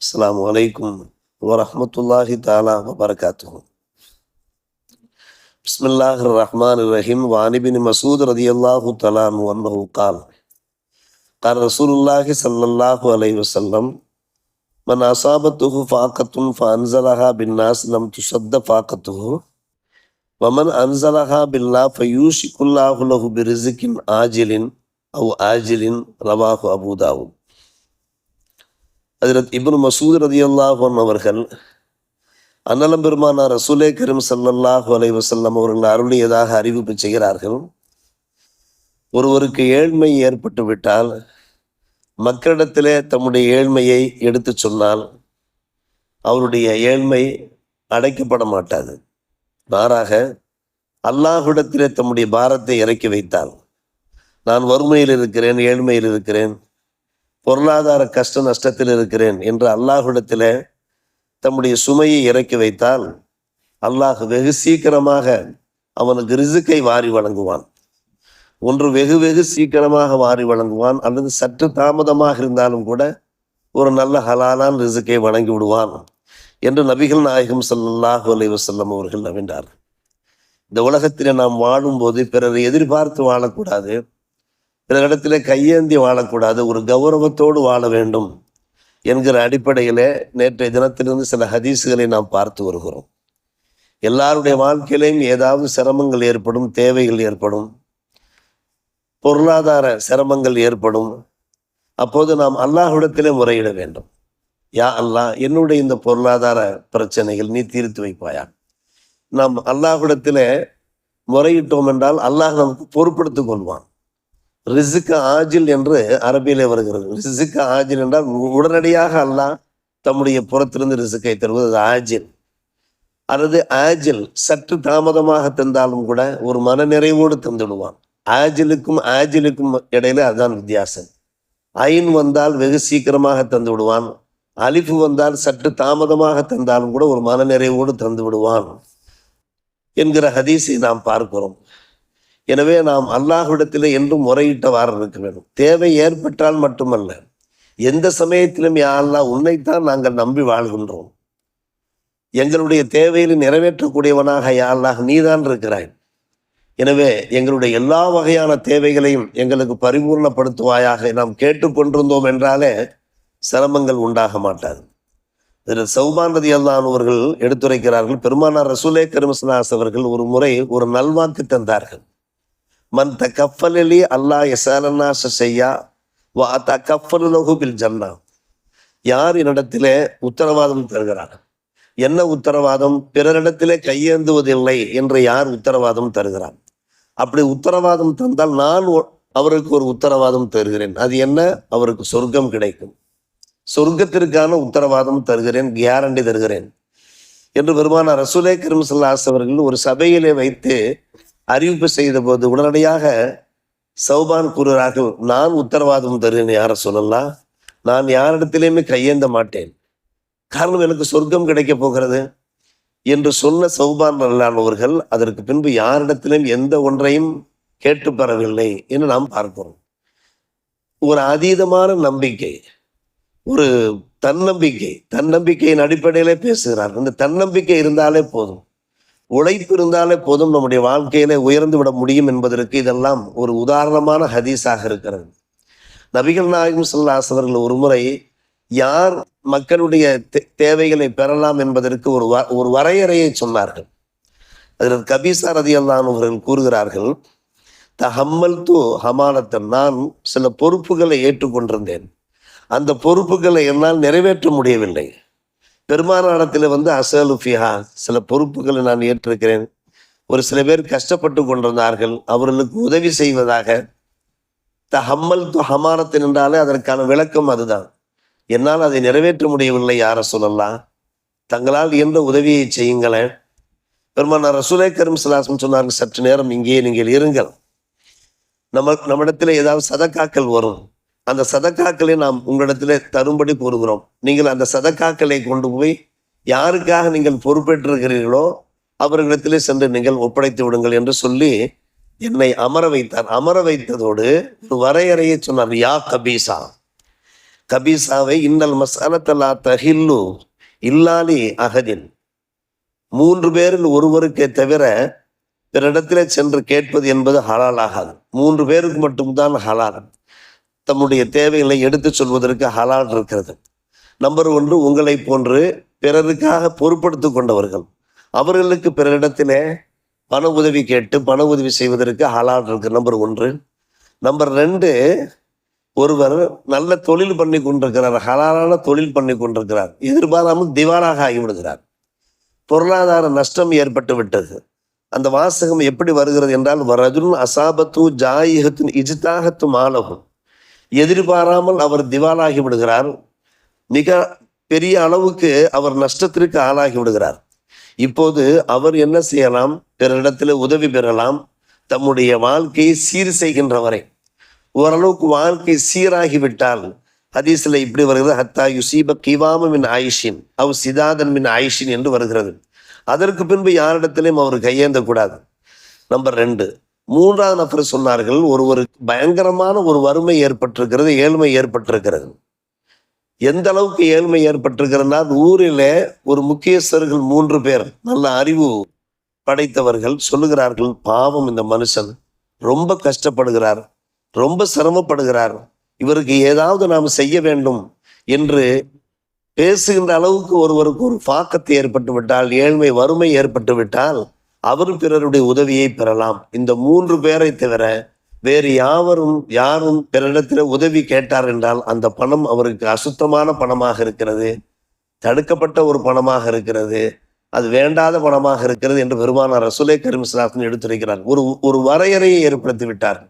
السلام عليكم ورحمة الله تعالى وبركاته. بسم الله الرحمن الرحيم. وعن ابن مسعود رضي الله تعالى عنه أنه قال قال رسول الله صلى الله عليه وسلم من أصابته فاقة فأنزلها بالناس لم تشد فاقته. ومن أنزلها بالله فيوشك الله له برزق آجل أو آجل رواه أبو داود. அதிரத் இப்னு மசூத் ரதியல்லாஹு அவர்கள் அன்னலம் பெருமானா ரசூலே கரீம் சல்லல்லாஹ் அலைஹி வஸல்லம் அவர்கள் அருளியதாக அறிவிப்பு செய்கிறார்கள். ஒருவருக்கு ஏழ்மை ஏற்பட்டு விட்டால் மக்களிடத்திலே தம்முடைய ஏழ்மையை எடுத்துச் சொன்னால் அவருடைய ஏழ்மை அடைக்கப்பட மாட்டாது. மாறாக அல்லாஹ்விடத்திலே தம்முடைய பாரத்தை இறக்கி வைத்தால் நான் வறுமையில் இருக்கிறேன் ஏழ்மையில் இருக்கிறேன் பொருளாதார கஷ்ட நஷ்டத்தில் இருக்கிறேன் என்று அல்லாஹுடத்தில் தம்முடைய சுமையை இறக்கி வைத்தால் அல்லாஹ் வெகு சீக்கிரமாக அவனுக்கு ரிசுக்கை வாரி வழங்குவான். ஒன்று வெகு வெகு சீக்கிரமாக வாரி வழங்குவான் அல்லது சற்று தாமதமாக இருந்தாலும் கூட ஒரு நல்ல ஹலாலான் ரிசுக்கை வழங்கி விடுவான் என்று நபிகள் நாயகம் சல்லாஹு அலைஹி வசல்லம் அவர்கள் நவின்றார் இந்த உலகத்திலே நாம் வாழும்போது பிறரை எதிர்பார்த்து வாழக்கூடாது. பிறரிடத்திலே கையேந்தி வாழக்கூடாது ஒரு கௌரவத்தோடு வாழ வேண்டும் என்கிற அடிப்படையிலே நேற்றைய தினத்திலிருந்து சில ஹதீஸுகளை நாம் பார்த்து வருகிறோம். எல்லாருடைய வாழ்க்கையிலையும் ஏதாவது சிரமங்கள் ஏற்படும் தேவைகள் ஏற்படும் பொருளாதார சிரமங்கள் ஏற்படும். அப்போது நாம் அல்லாஹ்விடத்திலே முறையிட வேண்டும். யா அல்லாஹ் என்னுடைய இந்த பொருளாதார பிரச்சனைகள் நீ தீர்த்து வைப்பாயா? நாம் அல்லாஹ்விடத்திலே முறையிட்டோம் என்றால் அல்லாஹ் நமக்கு பொறுப்படுத்திக் கொள்வான். ரிசுக்கு ஆஜில் என்று அரபியிலே வருகிறது. ரிசுக்கு ஆஜில் என்றால் உடனடியாக அல்லாஹ் தம்முடைய புறத்திலிருந்து ரிசுக்கை தருவது. அது ஆஜில். அல்லது ஆஜில் சற்று தாமதமாக தந்தாலும் கூட ஒரு மன நிறைவோடு தந்துடுவான். ஆஜிலுக்கும் ஆஜிலுக்கும் இடையில அதுதான் வித்தியாசம். ஐன் வந்தால் வெகு சீக்கிரமாக தந்து விடுவான் அலிஃபு வந்தால் சற்று தாமதமாக தந்தாலும் கூட ஒரு மன நிறைவோடு தந்து விடுவான் என்கிற ஹதீஸை நாம் பார்க்கிறோம். எனவே நாம் அல்லாஹ்விடத்தில் என்றும் முறையிட்டவாறு இருக்க வேண்டும். தேவை ஏற்பட்டால் மட்டுமல்ல எந்த சமயத்திலும் யாரெல்லாம் உன்னைத்தான் நாங்கள் நம்பி வாழ்கின்றோம். எங்களுடைய தேவைகளை நிறைவேற்றக்கூடியவனாக யாரெல்லாம் நீதான் இருக்கிறாய். எனவே எங்களுடைய எல்லா வகையான தேவைகளையும் எங்களுக்கு பரிபூர்ணப்படுத்துவாயாக நாம் கேட்டுக்கொண்டிருந்தோம் என்றாலே சிரமங்கள் உண்டாக மாட்டாது. இதில் சௌபான் ரதி அல்லானவர்கள் எடுத்துரைக்கிறார்கள் பெருமானார் ரசூலே கருமசனாஸ் அவர்கள் ஒரு முறை ஒரு நல்வாக்கு தந்தார்கள். மன் த கஃபலி அல்லாஹ் எசாலநாச செய்யா வா த கஃபலுலகு பில் ஜன்னா யார் என்னிடத்திலே உத்தரவாதம் தருகிறார்? என்ன உத்தரவாதம்? பிறரிடத்திலே கையேந்துவதில்லை என்று யார் உத்தரவாதம் தருகிறார்? அப்படி உத்தரவாதம் தந்தால் நான் ஒ- அவருக்கு ஒரு உத்தரவாதம் தருகிறேன். அது என்ன? அவருக்கு சொர்க்கம் கிடைக்கும். சொர்க்கத்திற்கான உத்தரவாதம் தருகிறேன் கேரண்டி தருகிறேன். என்று பெருமான ரசூலே கரிமசல்லாஸ் அவர்கள் ஒரு சபையிலே வைத்து அறிவிப்பு செய்த போது உடனடியாக சௌபான் கூறுகிறார்கள் நான் உத்தரவாதம் தருகிறேன் யார சொல்லலாம்? நான் யாரிடத்திலேயுமே கையேந்த மாட்டேன். காரணம் எனக்கு சொர்க்கம் கிடைக்க போகிறது என்று சொன்ன சௌபான் அவர்கள் அதற்கு பின்பு யாரிடத்திலும் எந்த ஒன்றையும் கேட்டு பெறவில்லை என்று நாம் பார்க்கிறோம். ஒரு அதீதமான நம்பிக்கை ஒரு தன்னம்பிக்கை தன்னம்பிக்கையின் அடிப்படையிலே பேசுகிறார். இந்த தன்னம்பிக்கை இருந்தாலே போதும். உழைப்பு இருந்தாலே போதும். நம்முடைய வாழ்க்கையிலே உயர்ந்து விட முடியும் என்பதற்கு இதெல்லாம் ஒரு உதாரணமான ஹதீஸாக இருக்கிறது. நபிகள் நாயகம் சொல்லாஸ் அவர்கள் ஒரு முறை யார் மக்களுடைய தே- தேவைகளை பெறலாம் என்பதற்கு ஒரு வ- ஒரு வரையறையை சொன்னார்கள். அதில் கபீசா ரதி அவர்கள் கூறுகிறார்கள் த ஹம்மல் து ஹமானத்தன் நான் சில பொறுப்புகளை ஏற்றுக்கொண்டிருந்தேன். அந்த பொறுப்புகளை என்னால் நிறைவேற்ற முடியவில்லை. பெருமானாடத்தில் வந்து அசலுஃபிஹா சில பொறுப்புகளை நான் ஏற்றிருக்கிறேன். ஒரு சில பேர் கஷ்டப்பட்டு கொண்டிருந்தார்கள் அவர்களுக்கு உதவி செய்வதாக. த ஹம்மல் து ஹமானத்தின் என்றாலே அதற்கான விளக்கம் அதுதான். என்னால் அதை நிறைவேற்ற முடியவில்லை யார சொல்லலாம். தங்களால் எந்த உதவியை செய்யுங்களேன். பெருமானார் ரசூலே கரும் சிலாசம் சொன்னார்கள் சற்று நேரம் இங்கே நீங்கள் இருங்கள். நம்ம நம்மிடத்தில் ஏதாவது சதக்காக்கள் வரும். அந்த சதக்காக்களை நாம் உங்களிடத்தில் தரும்படி கூறுகிறோம். நீங்கள் அந்த சதக்காக்களை கொண்டு போய் யாருக்காக நீங்கள் பொறுப்பேற்றிருக்கிறீர்களோ அவர்களிடத்திலே சென்று நீங்கள் ஒப்படைத்து விடுங்கள் என்று சொல்லி என்னை அமர வைத்தார். அமர வைத்ததோடு ஒரு வரையறையை சொன்னார். யா கபீசா. கபீசாவை இன்னல் மசாலத்தல்லா தஹில்லு இல்லாலி அகதின். மூன்று பேரில் ஒருவருக்கே தவிர பிற இடத்திலே சென்று கேட்பது என்பது ஹலால் ஆகாது. மூன்று பேருக்கு மட்டும்தான் ஹலால். தம்முடைய தேவைகளை எடுத்துச் சொல்வதற்கு ஹலால் இருக்கிறது. நம்பர் ஒன்று உங்களை போன்று பிறருக்காக பொறுப்படுத்தி கொண்டவர்கள். அவர்களுக்கு பிறரிடத்திலே பண உதவி கேட்டு பண உதவி செய்வதற்கு ஹலால் இருக்கு. நம்பர் ஒன்று. நம்பர் ரெண்டு ஒருவர் நல்ல தொழில் பண்ணி கொண்டிருக்கிறார் ஹலாலான தொழில் பண்ணி கொண்டிருக்கிறார். எதிர்பாராமல் திவாலாக ஆகிவிடுகிறார். பொருளாதார நஷ்டம் ஏற்பட்டு விட்டது. அந்த வாசகம் எப்படி வருகிறது என்றால் வரஜுன் அசாபத்து ஜாயிகத்தின் இஜிதாகத்து மாலகும் எதிர்பாராமல் அவர் திவாலாகி விடுகிறார். மிக பெரிய அளவுக்கு அவர் நஷ்டத்திற்கு ஆளாகி விடுகிறார். இப்போது அவர் என்ன செய்யலாம்? பிறரிடத்தில் உதவி பெறலாம். தம்முடைய வாழ்க்கையை சீர் செய்கின்ற வரை ஓரளவுக்கு வாழ்க்கை சீராகிவிட்டால் ஹதீஸ்ல இப்படி வருகிறது ஹத்தா யுசீப கிவாம மின் ஆயிஷின் அவ் சிதாதன் மின் ஆயிஷின் என்று வருகிறது. அதற்கு பின்பு யாரிடத்திலையும் அவர் கையேந்தக்கூடாது. நம்பர் ரெண்டு மூன்றாவது நபர் சொன்னார்கள் ஒருவருக்கு பயங்கரமான ஒரு வறுமை ஏற்பட்டிருக்கிறது ஏழ்மை ஏற்பட்டிருக்கிறது. எந்த அளவுக்கு ஏழ்மை ஏற்பட்டிருக்கிறதுனா ஊரில் ஒரு முக்கியஸ்தர்கள் மூன்று பேர் நல்ல அறிவு படைத்தவர்கள் சொல்லுகிறார்கள் பாவம் இந்த மனுஷன் ரொம்ப கஷ்டப்படுகிறார் ரொம்ப சிரமப்படுகிறார் இவருக்கு ஏதாவது நாம் செய்ய வேண்டும் என்று பேசுகின்ற அளவுக்கு ஒருவருக்கு ஒரு பாக்கத்தை ஏற்பட்டு விட்டால் ஏழ்மை வறுமை ஏற்பட்டு விட்டால் அவர் பிறருடைய உதவியை பெறலாம். இந்த மூன்று பேரை தவிர வேறு யாவரும் யாரும் பிறரிடத்தில் உதவி கேட்டார் என்றால் அந்த பணம் அவருக்கு அசுத்தமான பணமாக இருக்கிறது தடுக்கப்பட்ட ஒரு பணமாக இருக்கிறது அது வேண்டாத பணமாக இருக்கிறது என்று பெருமானார் ரசுலை கரிமிஸ்லாசன் எடுத்துரைக்கிறார். ஒரு ஒரு வரையறையை ஏற்படுத்தி விட்டார்.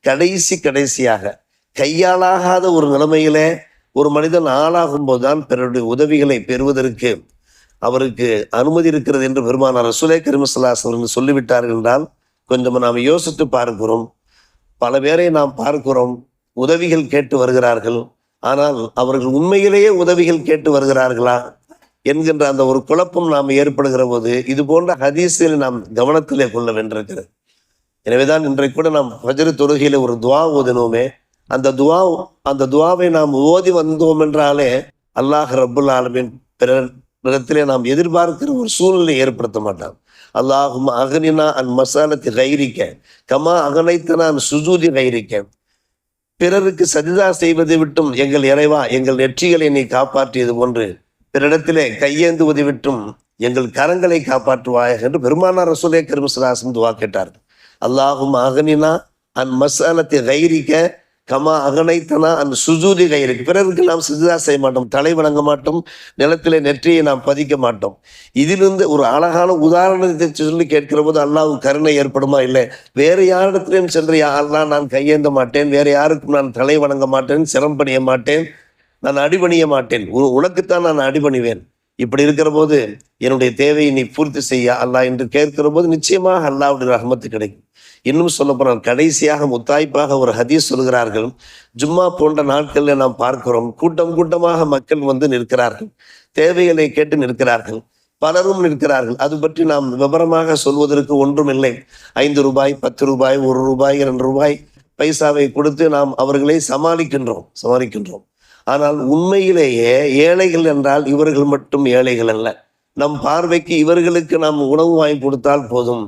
கடைசி கடைசியாக கையாளாகாத ஒரு நிலைமையிலே ஒரு மனிதன் ஆளாகும் போதுதான் பிறருடைய உதவிகளை பெறுவதற்கு அவருக்கு அனுமதி இருக்கிறது என்று பெருமானார் ரசுலே கரிமசலாஸ் அவர்கள் சொல்லிவிட்டார்கள் என்றால் கொஞ்சம் நாம் யோசித்து பார்க்கிறோம். பல பேரை நாம் பார்க்கிறோம். உதவிகள் கேட்டு வருகிறார்கள். ஆனால் அவர்கள் உண்மையிலேயே உதவிகள் கேட்டு வருகிறார்களா என்கின்ற அந்த ஒரு குழப்பம் நாம் ஏற்படுகிற போது இது போன்ற ஹதீஸில் நாம் கவனத்திலே கொள்ள வேண்டியிருக்கிறது. எனவேதான் இன்றைக்கு கூட நாம் வஜ்ர தொழுகையில் ஒரு துவா ஓதினோமே. அந்த துவா அந்த துவாவை நாம் ஓதி வந்தோம் என்றாலே அல்லாஹ் ரபுல் ஆலமின் பிறர் இடத்திலே நாம் எதிர்பார்க்கிற ஒரு சூழ்நிலை ஏற்படுத்த மாட்டான். அல்லாஹும் அகனினா அன் மசாலத்தை கைரிக்க. கமா அகனைத்தனா அன் சுஜூதி கைரிக்க. பிறருக்கு சஜிதா செய்வதை விட்டும் எங்கள் இறைவா எங்கள் நெற்றிகளை நீ காப்பாற்றியது போன்று பிறரிடத்திலே கையேந்துவதை விட்டும் எங்கள் கரங்களை காப்பாற்றுவாய் என்று பெருமானார் ரசூலே கருமசலாசம் துவா கேட்டார் அல்லாஹும் அகனினா அன் மசாலத்தை கைரிக்க கமா அகனைத்தனா அந்த சுஜூதி கயிறுக்கு பிறருக்கு நாம் சிறுதா செய்ய மாட்டோம். தலை வணங்க மாட்டோம். நிலத்திலே நெற்றியை நாம் பதிக்க மாட்டோம். இதிலிருந்து ஒரு அழகான உதாரணத்தை சொல்லி கேட்கிற போது அல்லாவுக்கு கருணை ஏற்படுமா? இல்லை. வேறு யாரிடத்திலையும் சென்று யாரெல்லாம் நான் கையேந்த மாட்டேன். வேறு யாருக்கும் நான் தலை வணங்க மாட்டேன். சிரம்பணிய மாட்டேன். நான் அடிபணிய மாட்டேன். உ- உனக்குத்தான் நான் அடிபணிவேன். இப்படி இருக்கிற போது என்னுடைய தேவையை நீ பூர்த்தி செய்ய அல்லாஹ் என்று கேட்கிற போது நிச்சயமாக அல்லாவுடைய ரஹமத்து கிடைக்கும். இன்னும் சொல்ல போனால் கடைசியாக முத்தாய்ப்பாக ஒரு ஹதீஸ் சொல்கிறார்கள். ஜும்மா போன்ற நாட்களில் நாம் பார்க்கிறோம் கூட்டம் கூட்டமாக மக்கள் வந்து நிற்கிறார்கள் தேவைகளை கேட்டு நிற்கிறார்கள் பலரும் நிற்கிறார்கள். அது பற்றி நாம் விவரமாக சொல்வதற்கு ஒன்றும் இல்லை. ஐந்து ரூபாய் பத்து ரூபாய் ஒரு ரூபாய் இரண்டு ரூபாய் பைசாவை கொடுத்து நாம் அவர்களை சமாளிக்கின்றோம் சமாளிக்கின்றோம். ஆனால் உண்மையிலேயே ஏழைகள் என்றால் இவர்கள் மட்டும் ஏழைகள் அல்ல. நம் பார்வைக்கு இவர்களுக்கு நாம் உணவு வாங்கி கொடுத்தால் போதும்.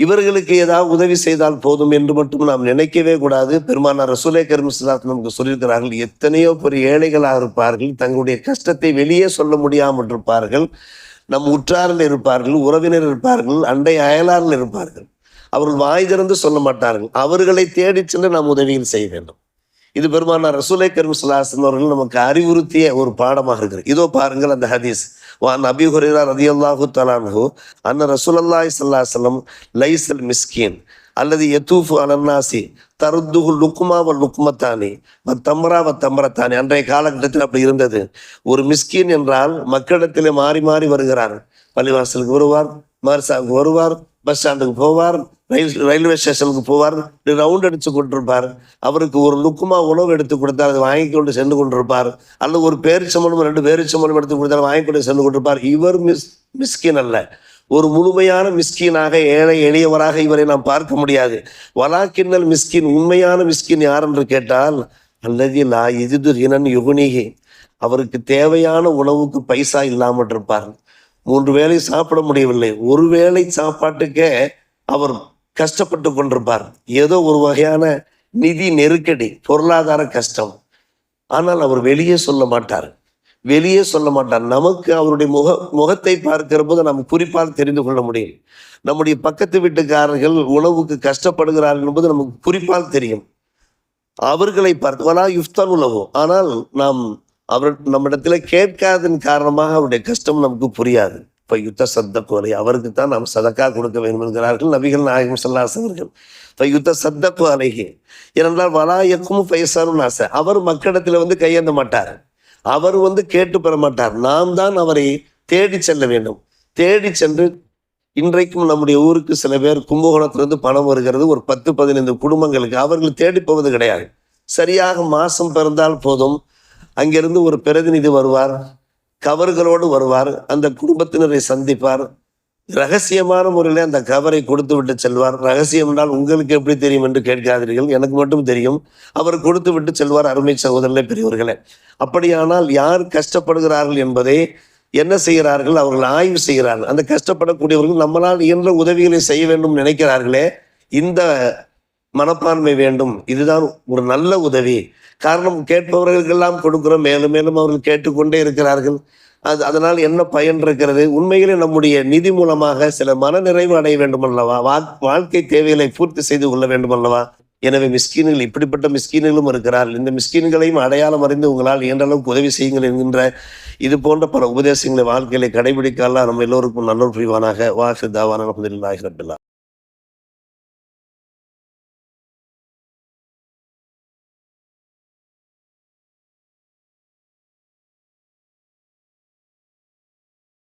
இவர்களுக்கு ஏதாவது உதவி செய்தால் போதும் என்று மட்டும் நாம் நினைக்கவே கூடாது. பெருமானார் ரசூலே கர்மஸ்லாத் நமக்கு சொல்லியிருக்கிறார்கள் எத்தனையோ பெரிய ஏழைகளாக இருப்பார்கள் தங்களுடைய கஷ்டத்தை வெளியே சொல்ல முடியாமல் இருப்பார்கள் நம் உற்றாரில் இருப்பார்கள் உறவினர் இருப்பார்கள் அண்டை அயலாரில் இருப்பார்கள். அவர்கள் வாய் திறந்து சொல்ல மாட்டார்கள். அவர்களை தேடிச் சென்று நாம் உதவிகள் செய்ய வேண்டும். இது பெருமானார் ரசூலை கரிமுசலாசன் அவர்கள் நமக்கு அறிவுறுத்திய ஒரு பாடமாக இருக்கிறது. இதோ பாருங்கள் அந்த ஹதீஸ். வான் அபி ஹுரேரா ரதியல்லாஹு தலான்ஹு அன்ன ரசூலல்லாஹி ஸல்லல்லாஹு அலைஹி லைசல் மிஸ்கின் அல்லது எத்தூஃபு அலன்னாசி தருத்துகு லுக்குமா வ லுக்குமத்தானி வ தம்ரா வ தம்ரத்தானி. அன்றைய காலகட்டத்தில் அப்படி இருந்தது. ஒரு மிஸ்கின் என்றால் மக்களிடத்திலே மாறி மாறி வருகிறார். பள்ளிவாசலுக்கு வருவார் மர்சாவுக்கு வருவார் பஸ் ஸ்டாண்டுக்கு போவார் ரயில் ரயில்வே ஸ்டேஷனுக்கு போவார் ரவுண்ட் அடித்து கொண்டிருப்பார். அவருக்கு ஒரு லுக்குமா உணவு எடுத்து கொடுத்தால் அதை வாங்கி கொண்டு சென்று கொண்டிருப்பார். அல்லது ஒரு பேரிச்சம்பளம் ரெண்டு பேரிச்சம்பளம் எடுத்து கொடுத்தால் வாங்கி கொண்டு சென்று கொண்டிருப்பார். இவர் மிஸ் மிஸ்கின் அல்ல. ஒரு முழுமையான மிஸ்கீனாக ஏழை எளியவராக இவரை நாம் பார்க்க முடியாது. வலாக்கின்னல் மிஸ்கின் உண்மையான மிஸ்கின் யார் என்று கேட்டால் அல்லது லா எஜிது ஹினன் யுகுனிகி அவருக்கு தேவையான உணவுக்கு பைசா இல்லாமல் இருப்பார் மூன்று வேளை சாப்பிட முடியவில்லை. ஒரு வேளை சாப்பாட்டுக்கே அவர் கஷ்டப்பட்டு கொண்டிருப்பார். ஏதோ ஒரு வகையான நிதி நெருக்கடி பொருளாதார கஷ்டம். ஆனால் அவர் வெளியே சொல்ல மாட்டார். வெளியே சொல்ல மாட்டார். நமக்கு அவருடைய முக முகத்தை பார்க்கிற போது நாம் குறிப்பால் தெரிந்து கொள்ள முடியும். நம்முடைய பக்கத்து வீட்டுக்காரர்கள் உணவுக்கு கஷ்டப்படுகிறார்கள் என்பது நமக்கு குறிப்பால் தெரியும். அவர்களை பார்த்து வலா யுஃப்தான் உணவு ஆனால் நாம் அவர் நம்மிடத்துல கேட்காதன் காரணமாக அவருடைய கஷ்டம் நமக்கு புரியாது. இப்போ யுத்த சத்த கோலை அவருக்கு தான் நாம் சதக்கா கொடுக்க வேண்டும் என்கிறார்கள் நபிகள் நாயகம் சொல்லாசவர்கள் இப்போ யுத்த சத்த கோலைகி ஏனென்றால் வலாயக்கும் பைசாரும் ஆசை. அவர் மக்களிடத்தில் வந்து கையேந்த மாட்டார். அவர் வந்து கேட்டு பெற மாட்டார். நாம் தான் அவரை தேடி செல்ல வேண்டும். தேடி சென்று இன்றைக்கும் நம்முடைய ஊருக்கு சில பேர் கும்பகோணத்திலிருந்து பணம் வருகிறது. ஒரு பத்து பதினைந்து குடும்பங்களுக்கு அவர்கள் தேடி போவது கிடையாது. சரியாக மாசம் பிறந்தால் போதும். அங்கிருந்து ஒரு பிரதிநிதி வருவார் கவர்களோடு வருவார் அந்த குடும்பத்தினரை சந்திப்பார். ரகசியமான முறையில் அந்த கவரை கொடுத்து விட்டு செல்வார். ரகசியம் என்றால் உங்களுக்கு எப்படி தெரியும் என்று கேட்காதீர்கள். எனக்கு மட்டும் தெரியும். அவர் கொடுத்து விட்டு செல்வார் அருமை சகோதரர்களே பெரியவர்களே அப்படியானால் யார் கஷ்டப்படுகிறார்கள் என்பதை என்ன செய்கிறார்கள்? அவர்கள் ஆய்வு செய்கிறார்கள். அந்த கஷ்டப்படக்கூடியவர்கள் நம்மளால் இயன்ற உதவிகளை செய்ய வேண்டும் நினைக்கிறார்களே. இந்த மனப்பான்மை வேண்டும். இதுதான் ஒரு நல்ல உதவி. காரணம் கேட்பவர்களுக்கெல்லாம் கொடுக்கிறோம். மேலும் மேலும் அவர்கள் கேட்டுக்கொண்டே இருக்கிறார்கள். அது அதனால் என்ன பயன் இருக்கிறது? உண்மையிலே நம்முடைய நிதி மூலமாக சில மன நிறைவு அடைய வேண்டும் அல்லவா வா- வாழ்க்கை தேவைகளை பூர்த்தி செய்து கொள்ள வேண்டும் அல்லவா எனவே மிஸ்கீன்கள் இப்படிப்பட்ட மிஸ்கீன்களும் இருக்கிறார்கள். இந்த மிஸ்கீன்களையும் அடையாளம் அறிந்து உங்களால் இயன்றளவுக்கு உதவி செய்யுங்கள் என்கின்ற இது போன்ற பல உபதேசங்களை வாழ்க்கையில கடைபிடிக்கலாம். நம்ம எல்லோருக்கும் நல்ல புரிவானாக. வாசு தாவான அலமதுல்லாஹி ரபில்லா